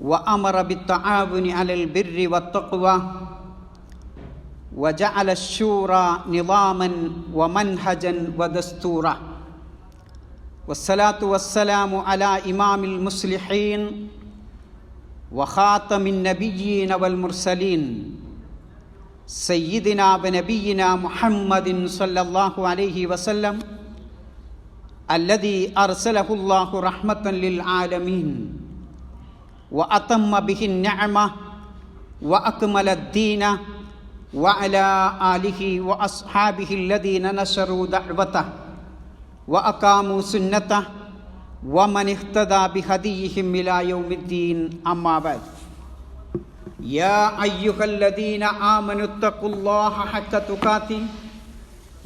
وأمر بالتعاون على البر والتقوى وجعل الشورى نظاما ومنهجا ودستورا. والصلاة والسلام على إمام المصلحين وخاتم النبيين والمرسلين سيدنا ونبينا محمد صلى الله عليه وسلم الذي أرسله الله رحمة للعالمين. وأتم به النعمة وأكمل الدين وعلى آله وأصحابه الذين نشروا دعوته وأقاموا سنته ومن اهتدى بهديهم إلى يوم الدين. أما بعد يا أيها الذين آمنوا اتقوا الله حق تقاته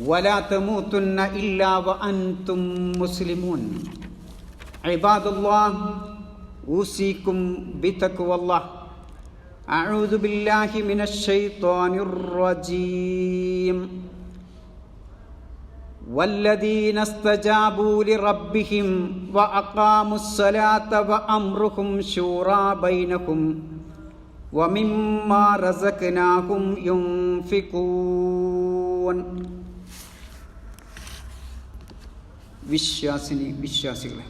ولا تموتن إلا وأنتم مسلمون. عباد الله اوصيكم بتقوى الله اعوذ بالله من الشيطان الرجيم والذين استجابوا لربهم واقاموا الصلاه وامرهم شورى بينهم ومما رزقناهم ينفقون വിശ്വാസിനി വിശ്വാസികളെ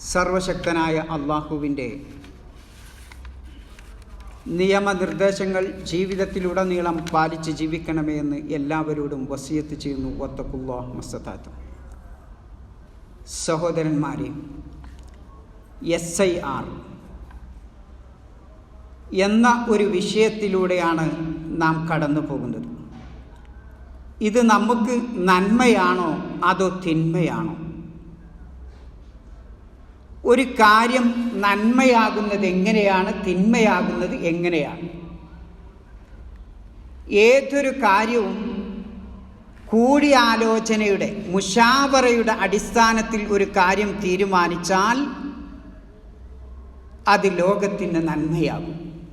സർവശക്തനായ അള്ളാഹുവിന്റെ നിയമനിർദ്ദേശങ്ങൾ ജീവിതത്തിലുടനീളം പാലിച്ച് ജീവിക്കണമേ എന്ന് എല്ലാവരോടും വസിയത്ത് ചെയ്യുന്നു. വത്തഖുല്ലാഹ് മസ്താത്ത് സഹോദരന്മാരെ എസ് ഐ ആർ എന്ന ഒരു വിഷയത്തിലൂടെയാണ് നാം കടന്നു പോകുന്നത്. ഇത് നമുക്ക് നന്മയാണോ അതോ തിന്മയാണോ? ഒരു കാര്യം നന്മയാകുന്നത് എങ്ങനെയാണ് തിന്മയാകുന്നത് എങ്ങനെയാണ്? ഏതൊരു കാര്യവും കൂടിയാലോചനയുടെ മുഷാവറയുടെ അടിസ്ഥാനത്തിൽ ഒരു കാര്യം തീരുമാനിച്ചാൽ അത് ലോകത്തിന് നന്മയാകും.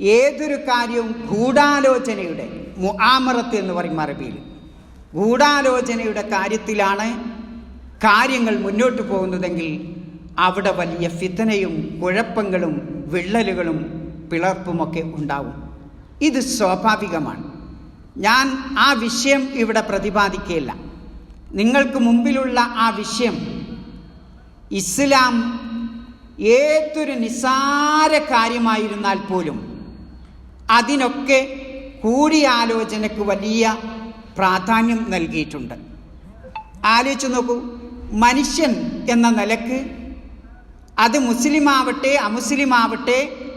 ഏതൊരു കാര്യവും ഗൂഢാലോചനയുടെ മുആമറത്ത് എന്ന് പറയും അറബിയിൽ. ഗൂഢാലോചനയുടെ കാര്യത്തിലാണ് കാര്യങ്ങൾ മുന്നോട്ട് പോകുന്നതെങ്കിൽ അവിടെ വലിയ ഫിതനയും കുഴപ്പങ്ങളും വിള്ളലുകളും പിളർപ്പുമൊക്കെ ഉണ്ടാവും. ഇത് സ്വാഭാവികമാണ്. ഞാൻ ആ വിഷയം ഇവിടെ പ്രതിപാദിക്കുകയില്ല. നിങ്ങൾക്ക് മുമ്പിലുള്ള ആ വിഷയം ഇസ്ലാം ഏതൊരു നിസാര കാര്യമായിരുന്നാൽ പോലും അതിനൊക്കെ കൂടിയാലോചനയ്ക്ക് വലിയ പ്രാധാന്യം നൽകിയിട്ടുണ്ട്. ആലോചിച്ച് നോക്കൂ. മനുഷ്യൻ എന്ന നിലയ്ക്ക് അത് മുസ്ലിമാവട്ടെ അമുസ്ലിമാവട്ടെ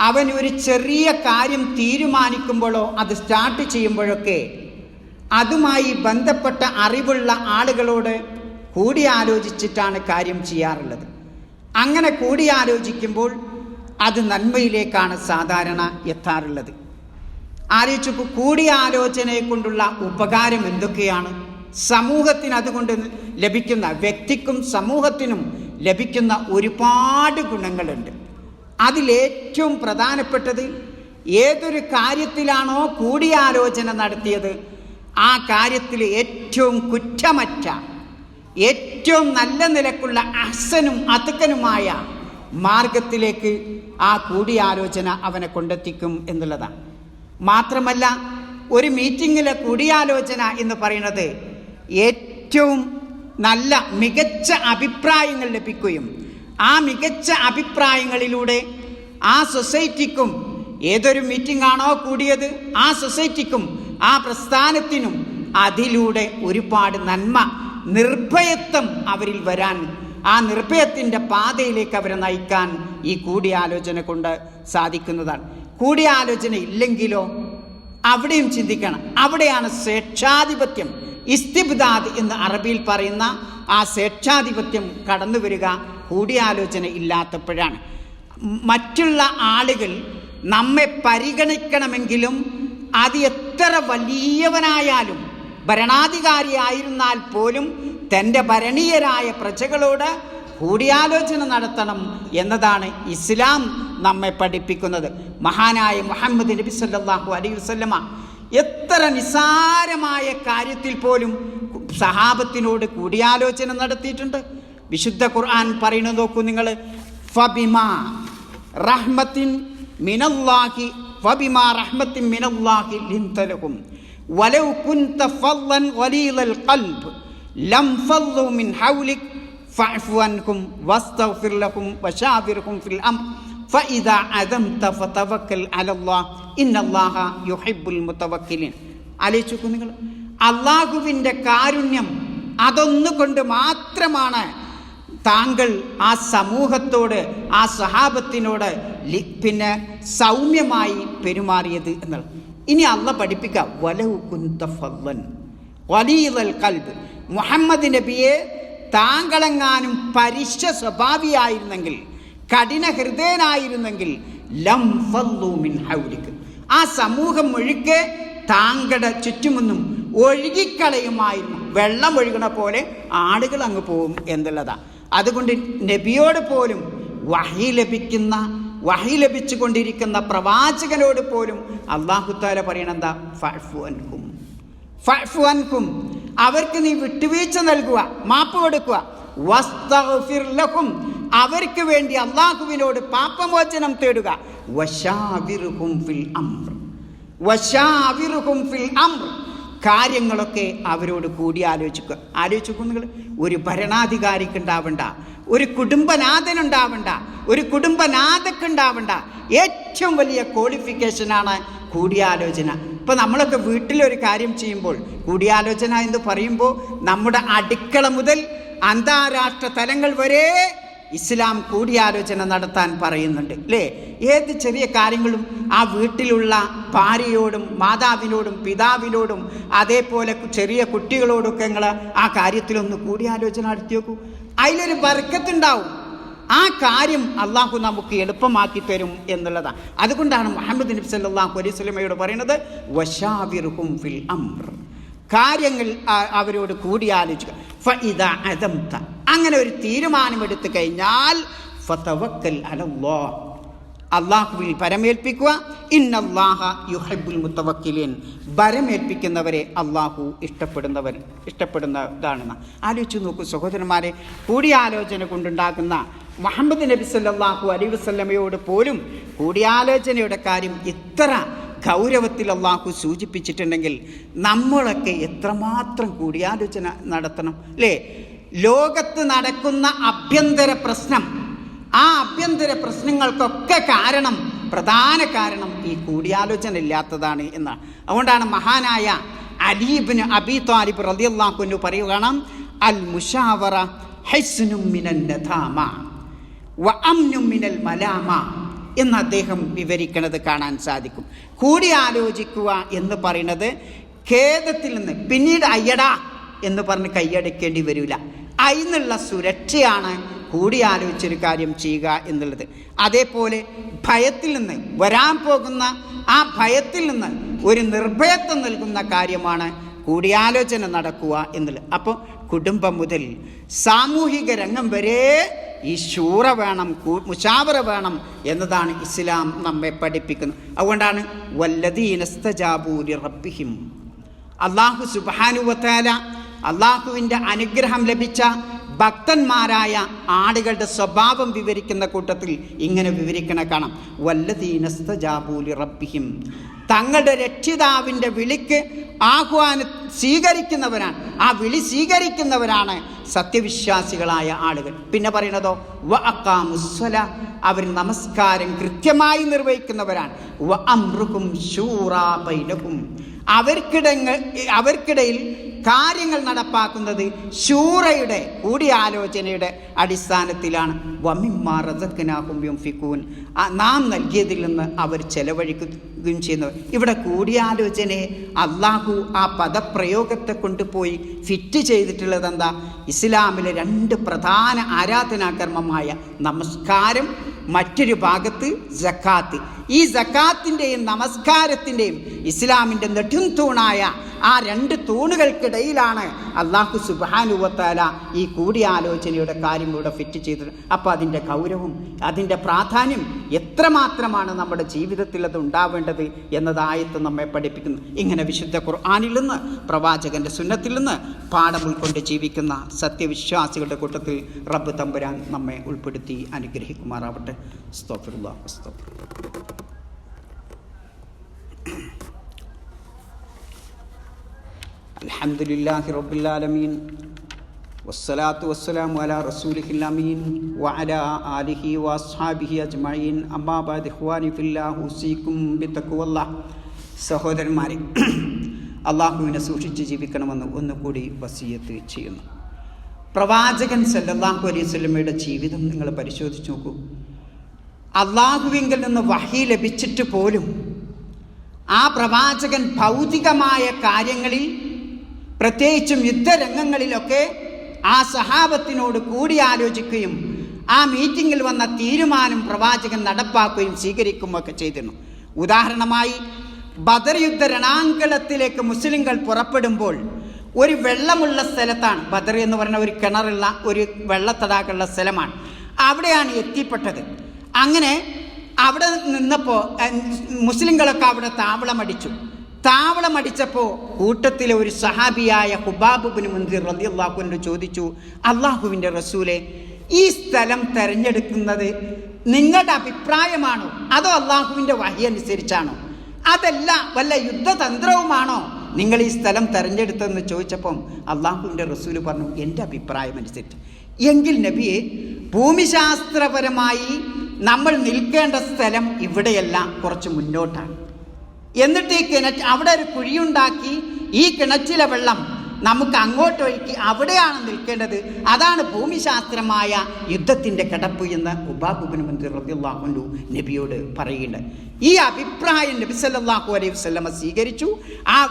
അവൻ ഒരു ചെറിയ കാര്യം തീരുമാനിക്കുമ്പോഴോ അത് സ്റ്റാർട്ട് ചെയ്യുമ്പോഴൊക്കെ അതുമായി ബന്ധപ്പെട്ട അറിവുള്ള ആളുകളോട് കൂടിയാലോചിച്ചിട്ടാണ് കാര്യം ചെയ്യാറുള്ളത്. അങ്ങനെ കൂടിയാലോചിക്കുമ്പോൾ അത് നന്മയിലേക്കാണ് സാധാരണ എത്താറുള്ളത്. ആലോചിച്ചപ്പോൾ കൂടിയാലോചനയെ കൊണ്ടുള്ള ഉപകാരം എന്തൊക്കെയാണ്? സമൂഹത്തിന് അതുകൊണ്ട് ലഭിക്കുന്ന വ്യക്തിക്കും സമൂഹത്തിനും ലഭിക്കുന്ന ഒരുപാട് ഗുണങ്ങളുണ്ട്. അതിലേറ്റവും പ്രധാനപ്പെട്ടത് ഏതൊരു കാര്യത്തിലാണോ കൂടിയാലോചന നടത്തിയത് ആ കാര്യത്തിൽ ഏറ്റവും കുറ്റമറ്റ ഏറ്റവും നല്ല നിലക്കുള്ള അഹ്സനും അതുക്കനുമായ മാർഗത്തിലേക്ക് ആ കൂടിയാലോചന അവനെ കൊണ്ടെത്തിക്കും എന്നുള്ളതാണ്. മാത്രമല്ല ഒരു മീറ്റിങ്ങിലെ കൂടിയാലോചന എന്ന് പറയുന്നത് ഏറ്റവും നല്ല മികച്ച അഭിപ്രായങ്ങൾ ലഭിക്കുകയും ആ മികച്ച അഭിപ്രായങ്ങളിലൂടെ ആ സൊസൈറ്റിക്കും ഏതൊരു മീറ്റിംഗ് ആണോ കൂടിയത് ആ സൊസൈറ്റിക്കും ആ പ്രസ്ഥാനത്തിനും അതിലൂടെ ഒരുപാട് നന്മ നിർഭയത്വം അവരിൽ വരാൻ ആ നിർഭയത്തിന്റെ പാതയിലേക്ക് അവരെ നയിക്കാൻ ഈ കൂടിയാലോചന കൊണ്ട് സാധിക്കുന്നതാണ്. കൂടിയാലോചന ഇല്ലെങ്കിലോ അവിടെയും ചിന്തിക്കണം. അവിടെയാണ് സ്വേച്ഛാധിപത്യം. ഇസ്തിബ്ദാദ് എന്ന് അറബിയിൽ പറയുന്ന ആ സ്വേച്ഛാധിപത്യം കടന്നു വരിക കൂടിയാലോചന ഇല്ലാത്തപ്പോഴാണ്. മറ്റുള്ള ആളുകൾ നമ്മെ പരിഗണിക്കണമെങ്കിലും അത് എത്ര വലിയവനായാലും ഭരണാധികാരിയായിരുന്നാൽ പോലും തന്റെ ഭരണീയരായ പ്രജകളോട് കൂടിയാലോചന നടത്തണം എന്നതാണ് ഇസ്ലാം നമ്മെ പഠിപ്പിക്കുന്നത്. മഹാനായ മുഹമ്മദ് നബി സല്ലാഹു അലൈ വസല്ലമ എത്ര നിസാരമായ കാര്യത്തിൽ പോലും സഹാബത്തിനോട് കൂടിയാലോചന നടത്തിയിട്ടുണ്ട്. വിശുദ്ധ ഖുർആൻ പറയുന്നത് നോക്കൂ നിങ്ങൾ. ഫബിമാ റഹ്മത്തിൻ മിനല്ലാഹി ഫബിമാ റഹ്മത്തിൻ മിനല്ലാഹി ലിന്തലഹും വലൗ കുൻത ഫല്ലൻ വലീലൽ ഖൽബ് ലം ഫല്ലു മിൻ ഹൗലിക് ഫഅഫു അൻഹും വസ്തഗ്ഫിർ ലഹും വശാവിർഹും ഫിൽ അംർ. ഫഇദ നിങ്ങൾ. അള്ളാഹുവിന്റെ കാരുണ്യം അതൊന്നുകൊണ്ട് മാത്രമാണ് താങ്കൾ ആ സമൂഹത്തോട് ആ സഹാബത്തിനോട് പിന്നെ സൗമ്യമായി പെരുമാറിയത് എന്നുള്ളത് ഇനി അല്ല പഠിപ്പിക്കുക മുഹമ്മദ് നബിയെ താങ്കളെങ്ങാനും പരിശ സ്വഭാവിയായിരുന്നെങ്കിൽ കഠിന ഹൃദയനായിരുന്നെങ്കിൽ ലം മിൻ ആ സമൂഹം ഒഴുക്കെ താങ്കളുടെ ചുറ്റുമൊന്നും ഒഴുകിക്കളയുമായിരുന്നു. വെള്ളം ഒഴുകണ പോലെ ആടുകൾ അങ്ങ് പോകും എന്നുള്ളതാ. അതുകൊണ്ട് നബിയോട് പോലും വഹി ലഭിക്കുന്ന വഹി ലഭിച്ചുകൊണ്ടിരിക്കുന്ന പ്രവാചകനോട് പോലും അള്ളാഹുത്താല പറയണെന്താ ഫഅഫു അൻഹും. ഫഅഫു അവർക്ക് നീ വിട്ടുവീഴ്ച നൽകുക മാപ്പ് കൊടുക്കുക. അവർക്ക് വേണ്ടി അള്ളാഹുവിനോട് പാപമോചനം തേടുക. ഫിൽ ഫിൽ കാര്യങ്ങളൊക്കെ അവരോട് കൂടി ആലോചിക്കുക. ആലോചിക്കും നിങ്ങൾ. ഒരു ഭരണാധികാരിക്ക് ഉണ്ടാവണ്ട ഒരു കുടുംബനാഥനുണ്ടാവണ്ട. ഒരു കുടുംബനാഥക്കുണ്ടാവണ്ട. ഏറ്റവും വലിയ ക്വാളിഫിക്കേഷനാണ് കൂടിയാലോചന. ഇപ്പം നമ്മളൊക്കെ വീട്ടിലൊരു കാര്യം ചെയ്യുമ്പോൾ കൂടിയാലോചന എന്ന് പറയുമ്പോൾ നമ്മുടെ അടുക്കള മുതൽ അന്താരാഷ്ട്ര തലങ്ങൾ വരെ ഇസ്ലാം കൂടിയാലോചന നടത്താൻ പറയുന്നുണ്ട് അല്ലേ ഏത് ചെറിയ കാര്യങ്ങളും ആ വീട്ടിലുള്ള ഭാര്യയോടും മാതാവിനോടും പിതാവിനോടും അതേപോലെ ചെറിയ കുട്ടികളോടൊക്കെ നിങ്ങൾ ആ കാര്യത്തിലൊന്ന് കൂടിയാലോചന നടത്തി നോക്കൂ. അതിലൊരു വർക്കത്തുണ്ടാവും ആ കാര്യം അള്ളാഹു നമുക്ക് എളുപ്പമാക്കി തരും എന്നുള്ളതാണ് അതുകൊണ്ടാണ് മുഹമ്മദ് നബി സല്ലല്ലാഹു അലൈഹി സ്വലമയോട് പറയുന്നത് വശാവിർഹും ഫിൽ അംർ. കാര്യങ്ങൾ അവരോട് കൂടിയാലോചിക്കുക. അങ്ങനെ ഒരു തീരുമാനമെടുത്തു കഴിഞ്ഞാൽ ഫതവക്കൽ അള്ളാഹുവിൽ പരമേൽപ്പിക്കുക. ഇന്നല്ലാഹ മുത്തവക്കിലീൻ. ഭരമേൽപ്പിക്കുന്നവരെ അള്ളാഹു ഇഷ്ടപ്പെടുന്നവർ ഇഷ്ടപ്പെടുന്നതാണെന്ന് ആലോചിച്ച് നോക്കൂ സഹോദരന്മാരെ. കൂടിയാലോചന കൊണ്ടുണ്ടാകുന്ന മുഹമ്മദ് നബി സല്ലാഹു അലൈഹി വസല്ലമയോട് പോലും കൂടിയാലോചനയുടെ കാര്യം ഇത്ര ഗൗരവത്തിൽ അള്ളാഹു സൂചിപ്പിച്ചിട്ടുണ്ടെങ്കിൽ നമ്മളൊക്കെ എത്രമാത്രം കൂടിയാലോചന നടത്തണം അല്ലേ? ലോകത്ത് നടക്കുന്ന അഭ്യന്തര പ്രശ്നം. ആ അഭ്യന്തര പ്രശ്നങ്ങൾക്കൊക്കെ കാരണം പ്രധാന കാരണം ഈ കൂടിയാലോചന ഇല്ലാത്തതാണ് എന്നാണ് അതുകൊണ്ടാണ് മഹാനായ അലീബിന് അബി താലിബ് റളിയല്ലാഹു പറയുകയാണ് അൽ മുഷാവറ മലാമ എന്ന് അദ്ദേഹം വിവരിക്കുന്നത് കാണാൻ സാധിക്കും. കൂടിയാലോചിക്കുക എന്ന് പറയുന്നത് ഖേദത്തിൽ നിന്ന് പിന്നീട് അയ്യടാ എന്ന് പറഞ്ഞ് കൈയടക്കേണ്ടി വരില്ല അതിനുള്ള സുരക്ഷയാണ് കൂടിയാലോചിച്ചൊരു കാര്യം ചെയ്യുക എന്നുള്ളത്. അതേപോലെ ഭയത്തിൽ നിന്ന് വരാൻ പോകുന്ന ആ ഭയത്തിൽ നിന്ന് ഒരു നിർഭയത്വം നൽകുന്ന കാര്യമാണ് കൂടിയാലോചന നടക്കുക എന്നുള്ളത്. അപ്പോൾ കുടുംബം മുതൽ സാമൂഹിക രംഗം വരെ ഈ ശൂറ വേണം മുഷാവറ വേണം എന്നതാണ് ഇസ്ലാം നമ്മെ പഠിപ്പിക്കുന്നത്. അതുകൊണ്ടാണ് വല്ലതീനസ്തജാബൂരി റബ്ബിഹിം. അള്ളാഹു സുബാനുവത്താല അള്ളാഹുവിന്റെ അനുഗ്രഹം ലഭിച്ച ഭക്തന്മാരായ ആളുകളുടെ സ്വഭാവം വിവരിക്കുന്ന കൂട്ടത്തിൽ ഇങ്ങനെ വിവരിക്കണ കാണാം. വല്ലതീനസ്തജാബൂലി റബ്ബിഹിം തങ്ങളുടെ രക്ഷിതാവിന്റെ വിളിക്ക് ആഹ്വാന സ്വീകരിക്കുന്നവരാണ്. ആ വിളി സ്വീകരിക്കുന്നവരാണ് സത്യവിശ്വാസികളായ ആളുകൾ. പിന്നെ പറയണതോ? വ അക്കാമുസ്വല അവർ നമസ്കാരം കൃത്യമായി നിർവഹിക്കുന്നവരാണ്. വ അമൃഹും ശൂറാ ബൈനഹും. അവർക്കിടങ്ങൾ അവർക്കിടയിൽ കാര്യങ്ങൾ നടപ്പാക്കുന്നത് ശൂറയുടെ കൂടിയാലോചനയുടെ അടിസ്ഥാനത്തിലാണ്. വമിമാറതക്കനാകും ഫിക്കൂൻ നാം നൽകിയതിൽ നിന്ന് അവർ ചെലവഴിക്കുകയും ചെയ്യുന്നു ഇവിടെ കൂടിയാലോചനയെ അള്ളാഹു ആ പദപ്രയോഗത്തെ കൊണ്ടുപോയി ഫിറ്റ് ചെയ്തിട്ടുള്ളത് എന്താ? ഇസ്ലാമിലെ രണ്ട് പ്രധാന ആരാധനാകർമ്മമായ നമസ്കാരം മറ്റൊരു ഭാഗത്ത് ജക്കാത്ത്. ഈ ജക്കാത്തിന്റെയും നമസ്കാരത്തിന്റെയും ഇസ്ലാമിന്റെ നെടുംതൂണായ ആ രണ്ട് തൂണുകൾക്കിടയിലാണ് അള്ളാഹു സുബാനുവത്താല ഈ കൂടിയാലോചനയുടെ കാര്യം ഇവിടെ ഫിറ്റ് ചെയ്തത്. അപ്പോൾ അതിന്റെ ഗൗരവം അതിന്റെ പ്രാധാന്യം എത്രമാത്രമാണ് നമ്മുടെ ജീവിതത്തിൽ അത് ഉണ്ടാവേണ്ടത് എന്നതായത്ത് നമ്മെ പഠിപ്പിക്കുന്നു ഇങ്ങനെ വിശുദ്ധ ഖുർആാനിൽ നിന്ന് പ്രവാചകന്റെ സുന്നത്തിൽ നിന്ന് പാഠം ഉൾക്കൊണ്ട് ജീവിക്കുന്ന സത്യവിശ്വാസികളുടെ കൂട്ടത്തിൽ റബ്ബ് തമ്പുരാൻ നമ്മെ ഉൾപ്പെടുത്തി അനുഗ്രഹിക്കുമാറാവട്ടെ സ്തോഫിറുല്ലാ സ്തോഫിർ الحمد لله رب العالمين വസ്സലാത്തു വസ്സലാം അല റസൂലിഹില്ലാമീൻ വഅല ആലിഹി വസ്ഹാബിഹി അജ്മഈൻ. അമ്മാബാദ് സഹോദരന്മാരെ അള്ളാഹുവിനെ സൂക്ഷിച്ച് ജീവിക്കണമെന്ന് ഒന്നുകൂടി വസീയത്ത് ചെയ്യുന്നു. പ്രവാചകൻ സല്ലല്ലാഹു അലൈഹി സ്വലമയുടെ ജീവിതം നിങ്ങൾ പരിശോധിച്ച് നോക്കൂ. അള്ളാഹുവിങ്കിൽ നിന്ന് വഹി ലഭിച്ചിട്ട് പോലും ആ പ്രവാചകൻ ഭൗതികമായ കാര്യങ്ങളിൽ പ്രത്യേകിച്ചും യുദ്ധരംഗങ്ങളിലൊക്കെ ആ സഹാബത്തിനോട് കൂടി ആലോചിക്കുകയും ആ മീറ്റിങ്ങിൽ വന്ന തീരുമാനം പ്രവാചകൻ നടപ്പാക്കുകയും സ്വീകരിക്കുകയൊക്കെ ചെയ്തിരുന്നു. ഉദാഹരണമായി ബദർ യുദ്ധ രണാങ്കണത്തിലേക്ക് മുസ്ലിങ്ങൾ പുറപ്പെടുമ്പോൾ ഒരു വെള്ളമുള്ള സ്ഥലത്താണ് ബദർ എന്ന് പറയുന്ന ഒരു കിണറുള്ള ഒരു വെള്ളത്തടാകമുള്ള സ്ഥലമാണ്. അവിടെയാണ് എത്തിപ്പെട്ടത്. അങ്ങനെ അവിടെ നിന്നപ്പോൾ മുസ്ലിങ്ങളൊക്കെ അവിടെ താവളമടിച്ചു. താവളമടിച്ചപ്പോൾ കൂട്ടത്തിലെ ഒരു സഹാബിയായ ഹുബാബുബിന് മുന്തിർ റതി അള്ളാഹുവിനോട് ചോദിച്ചു അള്ളാഹുവിന്റെ റസൂലെ ഈ സ്ഥലം തെരഞ്ഞെടുക്കുന്നത് നിങ്ങളുടെ അഭിപ്രായമാണോ? അതോ അള്ളാഹുവിന്റെ വഹി അനുസരിച്ചാണോ? അതല്ല വല്ല യുദ്ധതന്ത്രവുമാണോ നിങ്ങൾ ഈ സ്ഥലം തെരഞ്ഞെടുത്തതെന്ന് ചോദിച്ചപ്പം അള്ളാഹുവിന്റെ റസൂൽ പറഞ്ഞു എന്റെ അഭിപ്രായം അനുസരിച്ച്. എങ്കിൽ നബിയെ ഭൂമിശാസ്ത്രപരമായി നമ്മൾ നിൽക്കേണ്ട സ്ഥലം ഇവിടെയല്ല കുറച്ച് മുന്നോട്ടാണ്. എന്നിട്ട് ഈ കിണറ്റ് അവിടെ ഒരു കുഴിയുണ്ടാക്കി ഈ കിണറ്റിലെ വെള്ളം നമുക്ക് അങ്ങോട്ട് ഒഴുക്കി അവിടെയാണ് നിൽക്കേണ്ടത്. അതാണ് ഭൂമിശാസ്ത്രമായ യുദ്ധത്തിന്റെ കിടപ്പ് എന്ന് ഉബാബുബിൻ മന്ത്രി റബിള്ളാഹുലു നബിയോട് പറയുന്നുണ്ട്. ഈ അഭിപ്രായം നബി സല്ലാഹു അലൈഹി വസ്ലമ സ്വീകരിച്ചു. ആ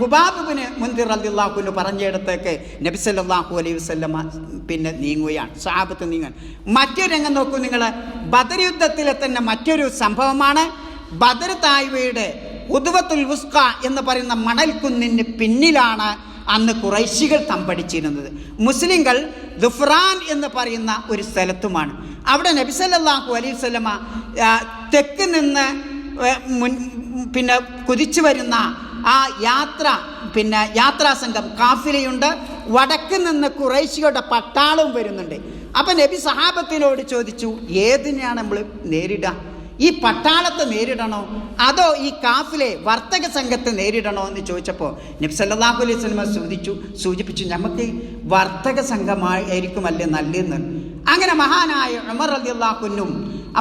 ഹുബാബുബിന് മുന്തിർ റബിള്ളാഹുലു പറഞ്ഞയിടത്തേക്ക് നബി സല്ലാഹു അലൈഹി വസല്ലമ പിന്നെ നീങ്ങുകയാണ്. സാഹബത്ത് നീങ്ങാൻ മറ്റൊരു രംഗം നോക്കൂ നിങ്ങൾ ബദർ യുദ്ധത്തിലെ തന്നെ മറ്റൊരു സംഭവമാണ്. ബദർ തായ്വയുടെ ഉദുവത്തുൽ വുസ്ക എന്ന് പറയുന്ന മണൽക്കുന്നിന് പിന്നിലാണ് അന്ന് കുറൈശികൾ തമ്പടിച്ചിരുന്നത്. മുസ്ലിങ്ങൾ ദുഫ്രാൻ എന്ന് പറയുന്ന ഒരു സ്ഥലത്തുമാണ്. അവിടെ നബിസല്ലാഹു അലൈഹി സ്വലമ തെക്ക് നിന്ന് മുൻ പിന്നെ കുതിച്ചു വരുന്ന ആ യാത്ര പിന്നെ യാത്രാ സംഘം കാഫിലയുണ്ട്. വടക്ക് നിന്ന് കുറൈശികളുടെ പട്ടാളവും വരുന്നുണ്ട്. അപ്പം നബി സഹാബത്തിനോട് ചോദിച്ചു ഏതിനെയാണ് നമ്മൾ നേരിടുക? ഈ പട്ടാളത്തെ നേരിടണോ? അതോ ഈ കാഫിലെ വർത്തക സംഘത്തെ നേരിടണോ എന്ന് ചോദിച്ചപ്പോൾ നബി സല്ലല്ലാഹു അലൈഹി വസല്ലം സൂചിച്ചു സൂചിപ്പിച്ചു നമുക്ക് വർത്തക സംഘമായിരിക്കുമല്ലേ നല്ലതെന്ന്. അങ്ങനെ മഹാനായ ഉമർ റളിയല്ലാഹുനും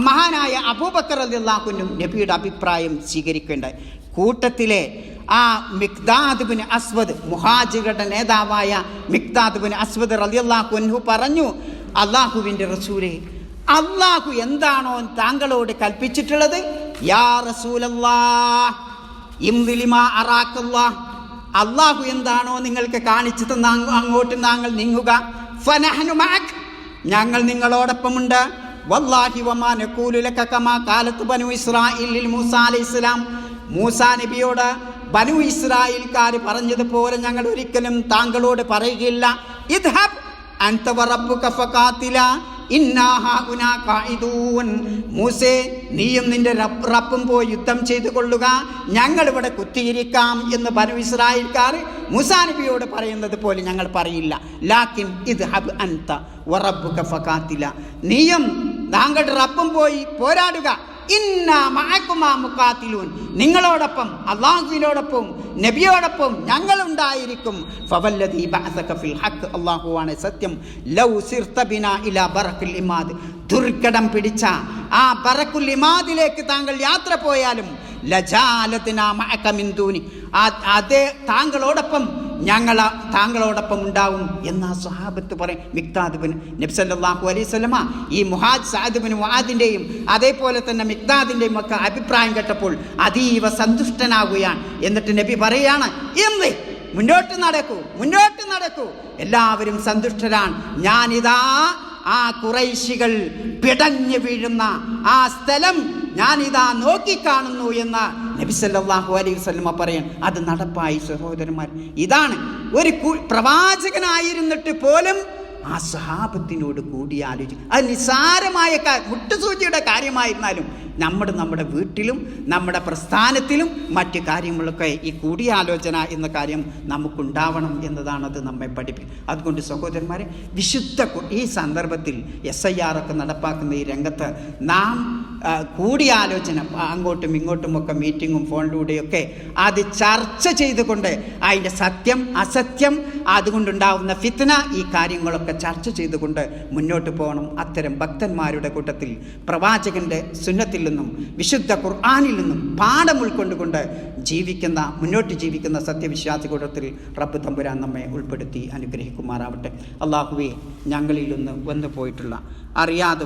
മഹാനായ അബൂബക്കർ റളിയല്ലാഹുനും നബിയുടെ അഭിപ്രായം സ്വീകരിക്കേണ്ടായി. കൂട്ടത്തിലെ ആ മിക്താദ്ബിൻ അസ്വദ് മുഹാജികളുടെ നേതാവായ മിക്താദ്ബിൻ അസ്വദ് റളിയല്ലാഹു പറഞ്ഞു അള്ളാഹുവിന്റെ റസൂലെ അള്ളാഹു എന്താണോ താങ്കളോട് കൽപ്പിച്ചിട്ടുള്ളത്? യാ അള്ളാഹു എന്താണോ നിങ്ങൾക്ക് കാണിച്ചു തന്ന അങ്ങോട്ട് താങ്കൾ നീങ്ങുക. ഞങ്ങൾ നിങ്ങളോടൊപ്പമുണ്ട്. വല്ലാഹി കാലത്ത് ബനു ഇസ്രായേലിൽ മൂസ അലൈഹി ഇസ്ലാം മൂസ നബിയോട് ബനു ഇസ്രായേൽക്കാർ പറഞ്ഞതുപോലെ ഞങ്ങൾ ഒരിക്കലും താങ്കളോട് പറയുകയില്ല. ഇദ്ഹബ് അൻത റബ്ബുക ഫഖാതില മൂസേ നീയും നിന്റെ റബ്ബും പോയി യുദ്ധം ചെയ്തു കൊള്ളുക. ഞങ്ങൾ ഇവിടെ കുത്തിയിരിക്കാം എന്ന് പറഞ്ഞു ഇസ്രായേൽക്കാർ മൂസാ നബിയോട് പറയുന്നത് പോലെ ഞങ്ങൾ പറയില്ല. ലാക്കിൻ ഇത് ഹബ് അൻത വറബ്ബുക ഫഖാതില നീയും താങ്കളുടെ റബ്ബും പോയി പോരാടുക. മുക്കാത്തിലൂൻ നിങ്ങളോടൊപ്പം അള്ളാഹുവിനോടൊപ്പം നബിയോടൊപ്പം ഞങ്ങൾ ഉണ്ടായിരിക്കും അള്ളാഹുവാണ് സത്യം. ലൗ സിർത്തബിന ഇല ബറക്കുൽ ഇമാദ്. ദുർഘടം പിടിച്ച ആ ബറക്കുൽ ഇമാദിലേക്ക് താങ്കൾ യാത്ര പോയാലും ലജാലത്തിന ആ അതേ താങ്കളോടൊപ്പം ഞങ്ങൾ താങ്കളോടൊപ്പം ഉണ്ടാവും എന്നാ സ്വഹാബത്ത് പറയും. മിക്താദിബിന് നബ്സല്ലാഹു അലൈഹി സ്വലമ ഈ മുഹാദ് സാദിബിന് മുഹാദിന്റെയും അതേപോലെ തന്നെ മിക്താദിന്റെയും ഒക്കെ അഭിപ്രായം കേട്ടപ്പോൾ അതീവ സന്തുഷ്ടനാകുകയാണ്. എന്നിട്ട് നബി പറയുകയാണ് എന്ത്? മുന്നോട്ട് നടക്കൂ മുന്നോട്ട് നടക്കൂ. എല്ലാവരും സന്തുഷ്ടരാണ്. ഞാനിതാ ആ കുറൈശികൾ പിടഞ്ഞു വീഴുന്ന ആ സ്ഥലം ഞാനിതാ നോക്കിക്കാണുന്നു എന്ന് നബി സല്ലല്ലാഹു അലൈഹി വസല്ലമ പറയാൻ അത് നടപ്പായി സഹോദരന്മാർ. ഇതാണ് ഒരു പ്രവാചകനായിരുന്നിട്ട് പോലും ആ സഹാബത്തിനോട് കൂടി ആലോചിക്കും അത് നിസാരമായ മുട്ടുസൂചിയുടെ കാര്യമായിരുന്നാലും നമ്മുടെ നമ്മുടെ വീട്ടിലും നമ്മുടെ പ്രസ്ഥാനത്തിലും മറ്റ് കാര്യങ്ങളൊക്കെ ഈ കൂടിയാലോചന എന്ന കാര്യം നമുക്കുണ്ടാവണം എന്നതാണ് അത് നമ്മെ പഠിപ്പിക്കും അതുകൊണ്ട് സഹോദരന്മാരെ വിശുദ്ധ ഈ സന്ദർഭത്തിൽ എസ് ഐ ആർ ഒക്കെ നടപ്പാക്കുന്ന ഈ രംഗത്ത് നാം കൂടിയാലോചന അങ്ങോട്ടും ഇങ്ങോട്ടും ഒക്കെ മീറ്റിങ്ങും ഫോണിലൂടെയൊക്കെ അത് ചർച്ച ചെയ്തുകൊണ്ട് അതിന്റെ സത്യം അസത്യം അതുകൊണ്ടുണ്ടാവുന്ന ഫിത്ന ഈ കാര്യങ്ങളൊക്കെ ചർച്ച ചെയ്തുകൊണ്ട് മുന്നോട്ട് പോകണം. അത്തരം ഭക്തന്മാരുടെ കൂട്ടത്തിൽ പ്രവാചകന്റെ സുന്നത്തിൽ നിന്നും വിശുദ്ധ ഖുർആാനിൽ നിന്നും പാഠം ഉൾക്കൊണ്ടുകൊണ്ട് ജീവിക്കുന്ന മുന്നോട്ട് ജീവിക്കുന്ന സത്യവിശ്വാസി കൂട്ടത്തിൽ റബ്ബ് തമ്പുരാൻ നമ്മെ ഉൾപ്പെടുത്തി അനുഗ്രഹിക്കുമാറാവട്ടെ. അള്ളാഹുവെ ഞങ്ങളിൽ നിന്ന് വന്നു പോയിട്ടുള്ള അറിയാതെ